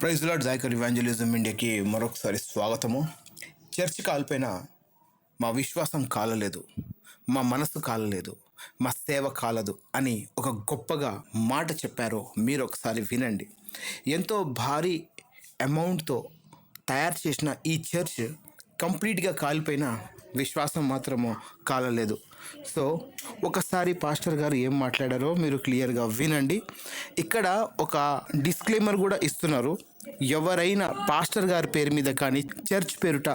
Praise lord జాయకర్ evangelism ఇండియాకి మరొకసారి స్వాగతము. Church కాలిపోయిన మా విశ్వాసం కాలలేదు మా మనసు కాలలేదు మా సేవ కాలదు అని ఒక గొప్పగా మాట చెప్పారో మీరు ఒకసారి వినండి. ఎంతో భారీ అమౌంట్తో తయారు చేసిన ఈ చర్చ్ కంప్లీట్గా కాలిపోయిన విశ్వాసం మాత్రము కాలలేదు. సో ఒకసారి పాస్టర్ గారు ఏం మాట్లాడారో మీరు క్లియర్గా వినండి. ఇక్కడ ఒక డిస్క్లైమర్ కూడా ఇస్తున్నారు. ఎవరైనా పాస్టర్ గారి పేరు మీద కానీ చర్చ్ పేరుట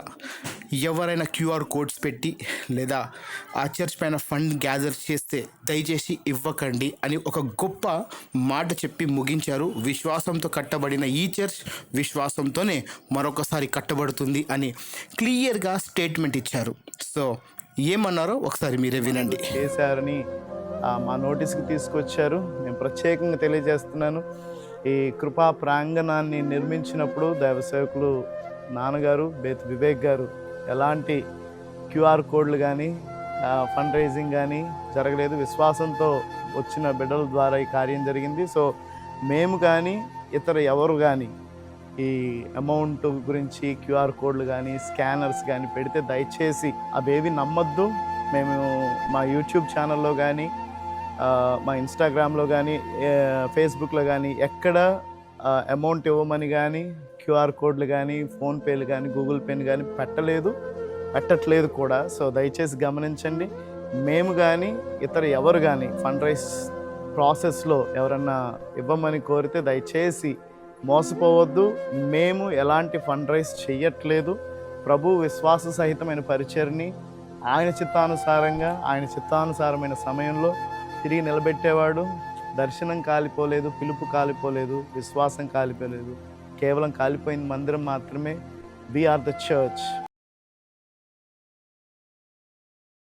ఎవరైనా క్యూఆర్ కోడ్స్ పెట్టి లేదా ఆ చర్చ్ పైన ఫండ్ గ్యాదర్ చేస్తే దయచేసి ఇవ్వకండి అని ఒక గొప్ప మాట చెప్పి ముగించారు. విశ్వాసంతో కట్టబడిన ఈ చర్చ్ విశ్వాసంతోనే మరొకసారి కట్టబడుతుంది అని క్లియర్గా స్టేట్మెంట్ ఇచ్చారు. సో ఏమన్నారో ఒకసారి మీరే వినండి. చేశారని మా నోటీస్కి తీసుకొచ్చారు. నేను ప్రత్యేకంగా తెలియజేస్తున్నాను. ఈ కృపా ప్రాంగణాన్ని నిర్మించినప్పుడు దైవ సేవకులు నాన్నగారు బేత్ వివేక్ గారు ఎలాంటి క్యూఆర్ కోడ్లు కానీ ఫండ్ రైజింగ్ కానీ జరగలేదు. విశ్వాసంతో వచ్చిన బిడ్డల ద్వారా ఈ కార్యం జరిగింది. సో మేము కానీ ఇతర ఎవరు కానీ ఈ అమౌంట్ గురించి క్యూఆర్ కోడ్లు కానీ స్కానర్స్ కానీ పెడితే దయచేసి అవేవి నమ్మొద్దు. మేము మా యూట్యూబ్ ఛానల్లో కానీ మా ఇన్స్టాగ్రామ్లో కానీ ఫేస్బుక్లో కానీ ఎక్కడ అమౌంట్ ఇవ్వమని కానీ క్యూఆర్ కోడ్లు కానీ ఫోన్పేలు కానీ గూగుల్ పేని కానీ పెట్టలేదు పెట్టట్లేదు కూడా. సో దయచేసి గమనించండి. మేము కానీ ఇతర ఎవరు కానీ ఫండ్ రైజ్ ప్రాసెస్లో ఎవరన్నా ఇవ్వమని కోరితే దయచేసి మోసపోవద్దు. మేము ఎలాంటి ఫండ్ రైజ్ చెయ్యట్లేదు. ప్రభు విశ్వాస సహితమైన పరిచయని ఆయన చిత్తానుసారంగా ఆయన చిత్తానుసారమైన సమయంలో తిరిగి నిలబెట్టేవాడు. దర్శనం కాలిపోలేదు పిలుపు కాలిపోలేదు విశ్వాసం కాలిపోలేదు. కేవలం కాలిపోయిన మందిరం మాత్రమే. We are the church